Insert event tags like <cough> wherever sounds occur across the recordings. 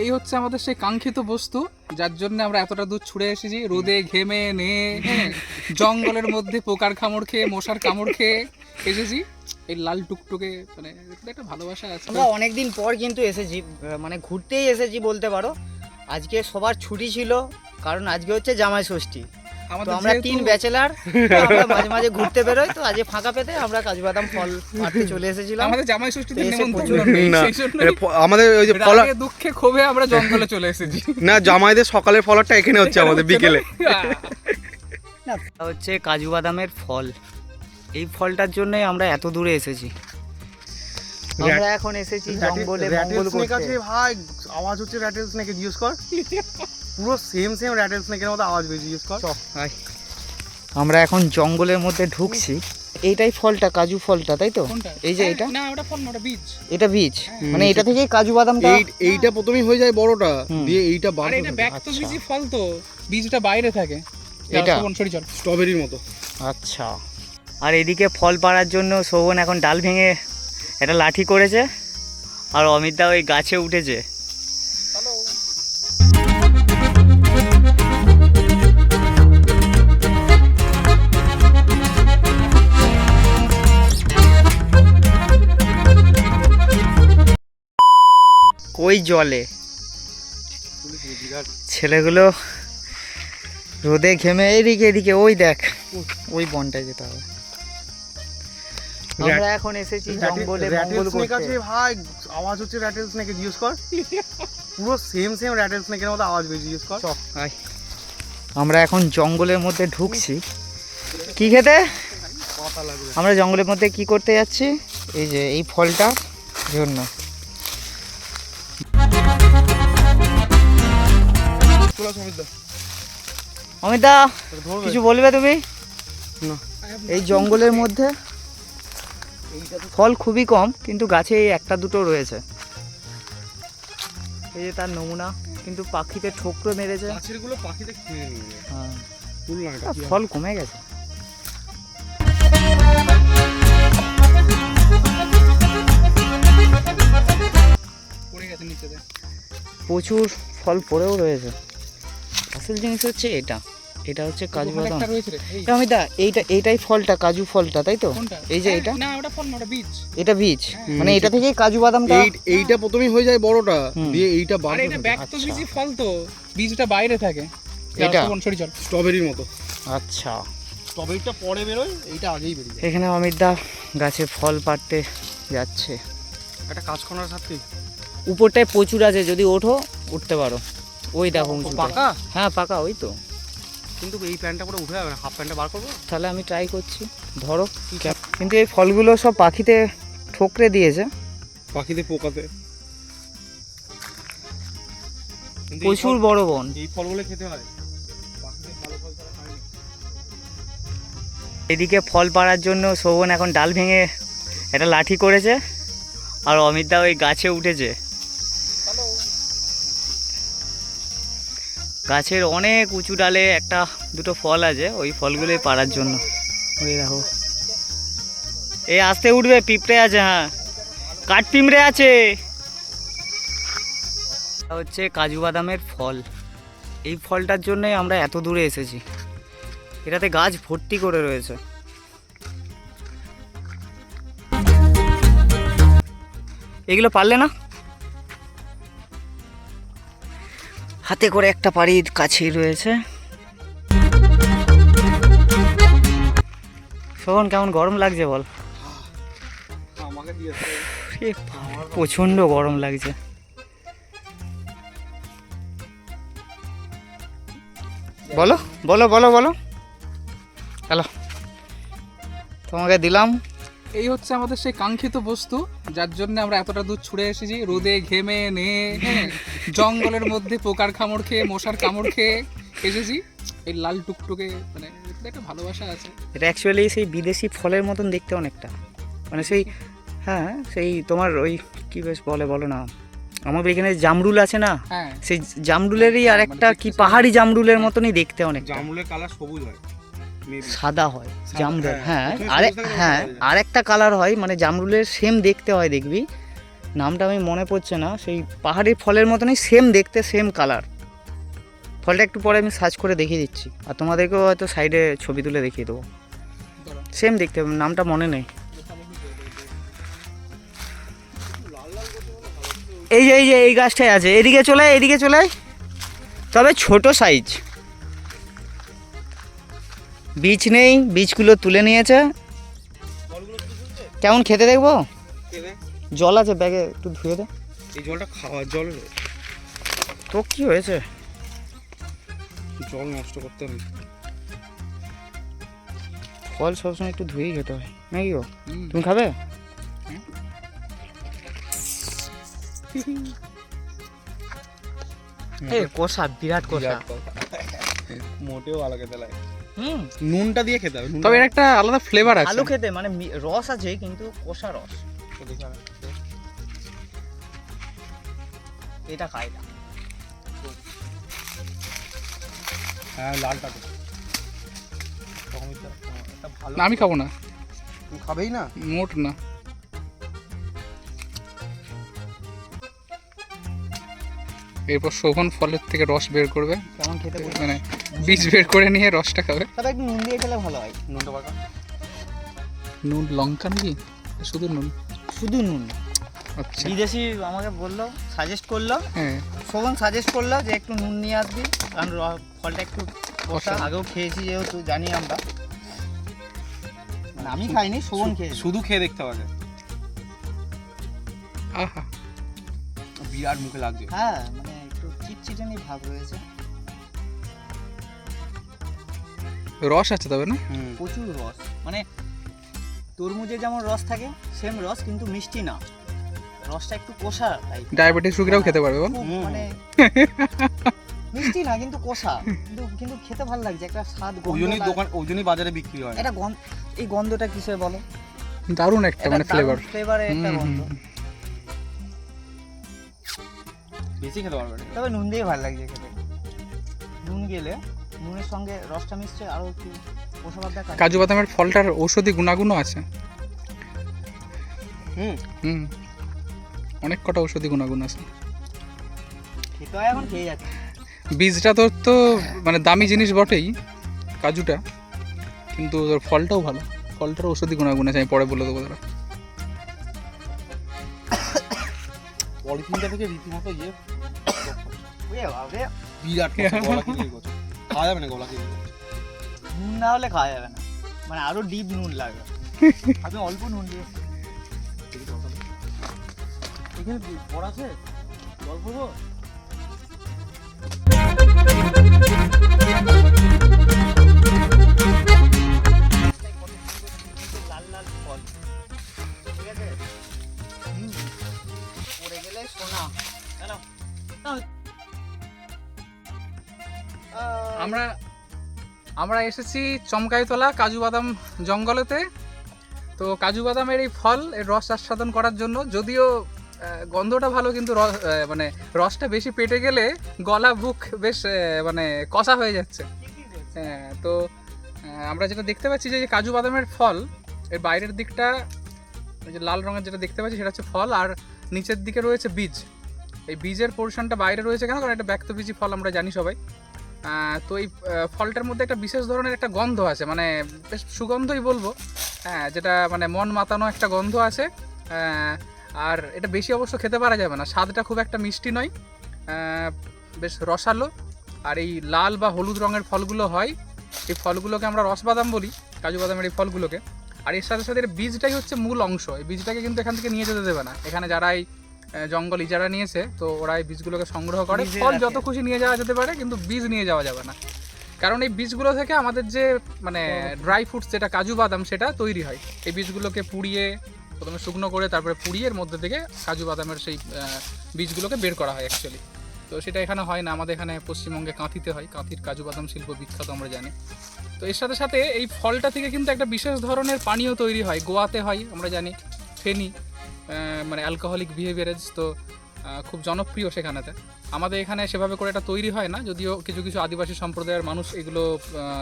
এই হচ্ছে আমাদের সেই কাঙ্ক্ষিত বস্তু যার জন্য আমরা এতটা দূর ছুড়ে এসেছি। রোদে ঘেমে নে হ্যাঁ, জঙ্গলের মধ্যে পোকার কামড় খেয়ে মশার কামড় খেয়ে এসেছি। এই লাল টুকটুকে মানে একটা ভালোবাসা আছে। আমরা অনেকদিন পর কিন্তু এসেছি মানে ঘুরতেই এসেছি বলতে পারো। আজকে সবার ছুটি ছিল কারণ আজকে হচ্ছে জামাই ষষ্ঠী। তো আমরা তিন ব্যাচেলার আমরা মাঝে মাঝে ঘুরতে বেরোই তো আজকে ফাঁকা পেতে আমরা কাজু বাদাম ফল পাড়তে চলে এসেছিলাম। আমাদের জামাই ষষ্ঠীতে আমাদের ওই যে ফলার রাগে দুঃখে ক্ষোভে আমরা জঙ্গলে চলে এসেছি। না জামাইদের সকালের ফলারটা এখানে হচ্ছে আমাদের বিকেলে। না হচ্ছে কাজু বাদামের ফল। এই ফলটার জন্যই আমরা এত দূরে এসেছি। আমরা এখন এসেছি জঙ্গলে মঙ্গল করতে। ভাই আওয়াজ হচ্ছে র্যাটেল স্নেকে জিজ্ঞেস কর। পুরো সেম সেম র্যাটেল স্নেকের মতো আওয়াজ বেশি জিজ্ঞেস কর। আয়। আমরা এখন জঙ্গলের মধ্যে ঢুকছি। এইটাই ফলটা কাজু ফলটা তাই তো? এই যে হ্যাঁ, এটা? না ওটা ফল না ওটা বীজ। এটা বীজ? মানে এটা থেকেই কাজু বাদামটা এই এইটা প্রথমেই হয়ে যায় বড়টা দিয়ে এইটা বার আরে এটা ব্যাক তো আচ্ছা। বীজি ফল তো। বীজটা বাইরে থাকে। এটা? সরি চল। স্ট্রবেরির মতো। আচ্ছা। আর এদিকে ফল পাড়ার জন্য শোভন এখন ডাল ভেঙে একটা লাঠি করেছে আর অমিতদা ওই গাছে উঠেছে। কই জলে? ছেলেগুলো রোদে ঘেমে এদিকে এদিকে ওই দেখ, ওই বনটায় যেতে হবে। আমরা এখন এসেছি জঙ্গলে মঙ্গল করতে। ভাই আওয়াজ হচ্ছে র্যাটেল স্নেকে জিজ্ঞেস কর। পুরো সেম সেম র্যাটেল স্নেকের মতো আওয়াজ বেশি জিজ্ঞেস কর। আমরা এখন জঙ্গলের মধ্যে ঢুকছি। কি খেতে? আমরা জঙ্গলের মধ্যে কি করতে যাচ্ছি? এই যে এই ফলটা জন্য অমিতা কিছু বলবে তুমি? এই জঙ্গলের মধ্যে ফল খুবই কম কিন্তু গাছে এই একটা দুটো রয়েছে। এই যে তার নমুনা কিন্তু পাখিতে ঠোকরো মেরেছে। গাছের পাখিতে খেয়ে নিয়ে হ্যাঁ। ফুল কমে গেছে। প্রচুর ফল পড়েও রয়েছে। আসল জিনিস হচ্ছে এটা। এটা হচ্ছে কাজু বাদাম। এটা অমিতা এইটা এইটাই ফলটা কাজু ফলটা তাই তো? এই যে হ্যাঁ, এটা? না ওটা ফল না ওটা বীজ। এটা বীজ? হ্যাঁ। মানে এটা থেকেই কাজু বাদামটা এই এইটা প্রথমেই হয়ে যায় বড়টা দিয়ে এইটা বার আরে এটা ব্যাক তো আচ্ছা। বীজি ফল তো বীজটা বাইরে থাকে। এটা? সরি চল। স্ট্রবেরির মতো। আচ্ছা। স্ট্রবেরিটা পরে বেরোয় এইটা আগেই বেরিয়ে যায়। এখানে অমিত দা গাছে ফল পাড়তে যাচ্ছে। একটা কাজ করার সাথে উপরটায় প্রচুর আছে যদি ওঠো উঠতে পারো। ওই দেখো পাকা? হ্যাঁ পাকা ওই তো। কিন্তু এই প্যান্টটা পুরো উঠে যাবে না হাফ প্যান্টটা বার করব। তাহলে আমি ট্রাই করছি ধরো। কিন্তু এই ফলগুলো সব পাখিতে ঠোকরে দিয়েছে। পাখিতে পোকাতে। প্রচুর বড় বন। এই ফলগুলো খেতে হয়। এদিকে ফল পাড়ার জন্য শোভন এখন ডাল ভেঙে একটা লাঠি করেছে আর অমিতদা ওই গাছে উঠেছে। গাছের অনেক উঁচু ডালে একটা দুটো ফল আছে, ওই ফলগুলোই পাড়ার জন্য। ওই দেখো। এই আস্তে উঠবে, পিঁপড়ে আছে হ্যাঁ। কাঠ পিঁপড়ে আছে। হচ্ছে কাজু বাদামের ফল। এই ফলটার জন্যই আমরা এত দূরে এসেছি। এটাতে গাছ ভর্তি করে রয়েছে। এগুলো পারলে না? হাতে করে একটা পাড়ি কাছেই রয়েছে। শোভন, কেমন গরম লাগছে বল? প্রচণ্ড গরম লাগছে। বলো বলো বলো বলো। হ্যালো, তোমাকে দিলাম। এই হচ্ছে আমাদের সেই কাঙ্ক্ষিত বস্তু যার জন্য আমরা এতটা দূর ছুটে এসেছি। রোদে ঘেমে নে হ্যাঁ, জঙ্গলের মধ্যে পোকার কামড় খেয়ে মশার কামড় খেয়ে এসেছি। এই লাল টুকটুকে মানে একটা ভালোবাসা আছে। এটা অ্যাকচুয়ালি সেই বিদেশি ফলের মতন দেখতে অনেকটা। মানে সেই হ্যাঁ সেই তোমার ওই কি বেশ বলে বলো না। আমাদের এখানে জামরুল আছে না? হ্যাঁ। সেই জামরুলেরই আর একটা কি পাহাড়ি জামরুলের মতনই দেখতে অনেক জামুলের কালার সবুজ হয়। সাদা হয় জামরুল হ্যাঁ। হ্যাঁ আরে হ্যাঁ তারপরে আর একটা কালার হয় মানে জামরুলের সেম দেখতে হয় দেখবি। নামটা আমি মনে পড়ছে না সেই পাহাড়ি ফলের মতনই সেম দেখতে সেম কালার ফলটা একটু পরে আমি সার্চ করে দেখিয়ে দিচ্ছি আর তোমাদেরকেও হয়তো সাইডে ছবি তুলে দেখিয়ে দেবো। সেম দেখতে নামটা মনে নেই। এই যে এই যে এই গাছটাই আছে এদিকে চলে আয়, এদিকে চলে তবে ছোট সাইজ বীজ নেই বীজগুলো তুলে নিয়েছে। কেমন খেতে দেখব? জল আছে ব্যাগে একটু ধুয়ে দে। এই জলটা খাওয়ার জল তো কি হয়েছে? জল নষ্ট করতে হবে। ফল সবসময় একটু ধুয়েই খেতে হয় নাকি গো? তুমি খাবে? এ কষা বিরাট কষা। মোটেও খেতে লাগে হুম। নুনটা দিয়ে খেতে হবে তবে এর একটা আলাদা ফ্লেভার আছে। আলু খেতে মানে রস আছে কিন্তু কষা রস। এটা খাই না। হ্যাঁ লালটা আমি খাব না। খাবেই না? মোট না। এরপর শোভন ফলের থেকে রস বের করবে। কেমন খেতে মানে বীজ বের করে নিয়ে রসটা খাবে। তবে একটু নুন দিয়ে খেলে ভালো হয় নুনটা নুন লঙ্কা নাকি? শুধু নুন। শুধু নুন। আচ্ছা। বিদেশি আমাকে বলল সাজেস্ট করল। হ্যাঁ। শোভন সাজেস্ট করল যে একটু নুন নিয়ে আসবি কারণ ফলটা একটু কষা। আগেও খেয়েছি যেহেতু জানি আমরা। মানে আমি খাইনি শোভন খেয়েছি। শুধু খেয়ে দেখতে হবে আহা। বিরাট মুখে লাগছে। হ্যাঁ মানে চিটচিটানি ভাব রয়েছে রস আছে তবে না? প্রচুর রস। মানে তরমুজে যেমন রস থাকে সেম রস কিন্তু মিষ্টি না। রসটা একটু কষা ডায়াবেটিস রোগীরাও খেতে পারবে। মানে মিষ্টি না কিন্তু কষা। কিন্তু কিন্তু খেতে ভালো লাগছে একটা স্বাদ জন্যই দোকান ওই জন্যই বাজারে বিক্রি হয়। এটা গন্ধ এই গন্ধটা কিসের বলো? দারুণ একটা মানে ফ্লেভার ফ্লেভারের একটা গন্ধ। বেশি খেতে পারবে না। তবে নুন দিয়ে ভালো লাগছে খেতে। নুন গেলে নুনের সঙ্গে রসটা মিশছে আরও একটু কাজু বাদামের ফলটার ঔষধি গুণাগুণও আছে। হুম। হুম। অনেক কটা ঔষধি গুণাগুণ আছে। এখন খেয়ে যাচ্ছে। বীজটা তোর তো মানে দামি জিনিস বটেই কাজুটা। কিন্তু তোর ফলটাও ভালো। ফলটার ঔষধি গুণাগুণ আছে আমি পরে বলে দেবো তোরা। পলিথিনটা থেকে রীতিমতো ইয়ে বিরাট। খাওয়া যাবে না গলা গেছে। নুন না হলে খাওয়া যাবে না। মানে আরও ডিপ নুন লাগবে। আমি অল্প নুন দিয়ে এখানে বড় আছে? জল এসেছি চমকাইতলা কাজু বাদাম জঙ্গলেতে। তো কাজু বাদামের এই ফল, এর রস আস্বাদন করার জন্য যদিও গন্ধটা ভালো কিন্তু মানে রসটা বেশি পেটে গেলে গলা, বুক বেশ মানে কষা হয়ে যাচ্ছে। হ্যাঁ তো আমরা যেটা দেখতে পাচ্ছি যে কাজু বাদামের ফল, এর বাইরের দিকটা ওই যে লাল রঙের যেটা দেখতে পাচ্ছি সেটা হচ্ছে ফল, আর নিচের দিকে রয়েছে বীজ। এই বীজের পোর্শনটা বাইরে রয়েছে কেন? কারণ এটা ব্যক্তবীজী ফল, আমরা জানি সবাই। তো এই ফলটার মধ্যে একটা বিশেষ ধরনের একটা গন্ধ আছে মানে বেশ সুগন্ধই বলব। হ্যাঁ যেটা মানে মন মাতানো একটা গন্ধ আছে আর এটা বেশি অবশ্য খেতে পারা যাবে না। স্বাদটা খুব একটা মিষ্টি নয় বেশ রসালো। আর এই লাল বা হলুদ রঙের ফলগুলো হয়, এই ফলগুলোকে আমরা রসবাদাম বলি, কাজু বাদামের এই ফলগুলোকে। আর এর সাথে সাথে এর বীজটাই হচ্ছে মূল অংশ, এই বীজটাকে কিন্তু এখান থেকে নিয়ে যেতে দেবে না। এখানে যারা এই জঙ্গল ইজারা নিয়েছে তো ওরা এই বীজগুলোকে সংগ্রহ করে। ফল যত খুশি নিয়ে যাওয়া যেতে পারে কিন্তু বীজ নিয়ে যাওয়া যাবে না। কারণ এই বীজগুলো থেকে আমাদের যে মানে ড্রাই ফ্রুটস যেটা কাজু বাদাম সেটা তৈরি হয়। এই বীজগুলোকে পুড়িয়ে প্রথমে শুকনো করে তারপরে পুড়িয়ে এর মধ্যে থেকে কাজু বাদামের সেই বীজগুলোকে বের করা হয় অ্যাকচুয়ালি তো সেটা এখানে হয় না আমাদের এখানে পশ্চিমবঙ্গে কাঁথিতে হয়। কাঁথির কাজু বাদাম শিল্প বিখ্যাত আমরা জানি। তো এর সাথে সাথে এই ফলটা থেকে কিন্তু একটা বিশেষ ধরনের পানীয় তৈরি হয়। গোয়াতে হয় আমরা জানি। ফেনি। মানে অ্যালকোহলিক বিহেভিয়ারেজ তো খুব জনপ্রিয় সেখানেতে। আমাদের এখানে সেভাবে করে এটা তৈরি হয় না, যদিও কিছু কিছু আদিবাসী সম্প্রদায়ের মানুষ এগুলো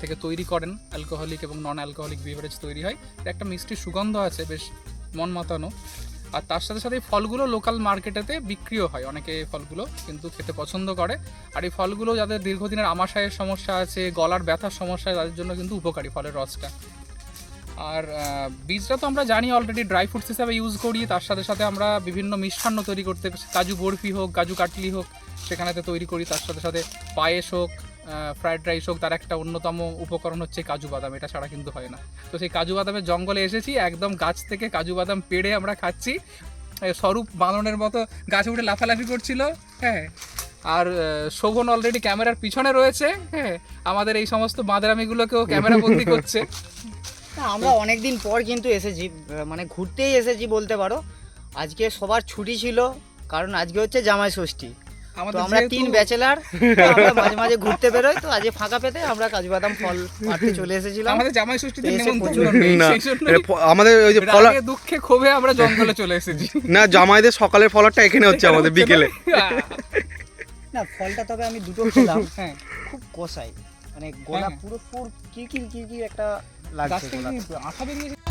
থেকে তৈরি করেন। অ্যালকোহলিক এবং নন অ্যালকোহলিক বিভারেজ তৈরি হয়। একটা মিষ্টি সুগন্ধ আছে, বেশ মন মাতানো। আর তার সাথে সাথে এই ফলগুলো লোকাল মার্কেটেতে বিক্রিও হয়। অনেকে ফলগুলো কিন্তু খেতে পছন্দ করে। আর এই ফলগুলো যাদের দীর্ঘদিনের আমাশয়ের সমস্যা আছে, গলার ব্যথার সমস্যা, তাদের জন্য কিন্তু উপকারী ফলের রসটা। আর বীজটা তো আমরা জানি অলরেডি ড্রাই ফ্রুটস হিসাবে ইউজ করি, তার সাথে সাথে আমরা বিভিন্ন মিষ্টান্ন তৈরি করতে কাজু বরফি হোক, কাজু কাটলি হোক, সেখানেতে তৈরি করি, তার সাথে সাথে পায়েস হোক ফ্রায়েড রাইস হোক, তার একটা অন্যতম উপকরণ হচ্ছে কাজু বাদাম, এটা ছাড়া কিন্তু হয় না। তো সেই কাজু বাদামের জঙ্গলে এসেছি, একদম গাছ থেকে কাজু বাদাম পেড়ে আমরা খাচ্ছি। স্বরূপ বাঁদনের মতো গাছে উঠে লাফালাফি করছিল হ্যাঁ। আর শোভন অলরেডি ক্যামেরার পিছনে রয়েছে হ্যাঁ। আমাদের এই সমস্ত বাঁদরামিগুলোকেও ক্যামেরা বন্দি করছে। <laughs> আমরা অনেক দিন পর কিন্তু এসেছি মানে ঘুরতেই এসেছি বলতে পারো। আজকে সবার ছুটি ছিল কারণ আজকে হচ্ছে জামাই ষষ্ঠী। তো আমরা তিন ব্যাচেলার আমরা মাঝে মাঝে ঘুরতে বেরোই তো আজকে ফাঁকা পেতে আমরা কাজু বাদাম ফল পাড়তে চলে এসেছিলাম। আমাদের জামাই ষষ্ঠীতে আমাদের ওই যে ফলা দুঃখে ক্ষোভে আমরা জঙ্গলে চলে এসেছি। না জামাইদের সকালের ফলারটা এখানে হচ্ছে আমাদের বিকেলে। না ফলটা তবে আমি দুটো খেলাম হ্যাঁ। খুব কষাই। মানে গলা হ্যাঁ। পুরো কি কি কি একটা গাছ লাগছে আঠা বেরিয়েছে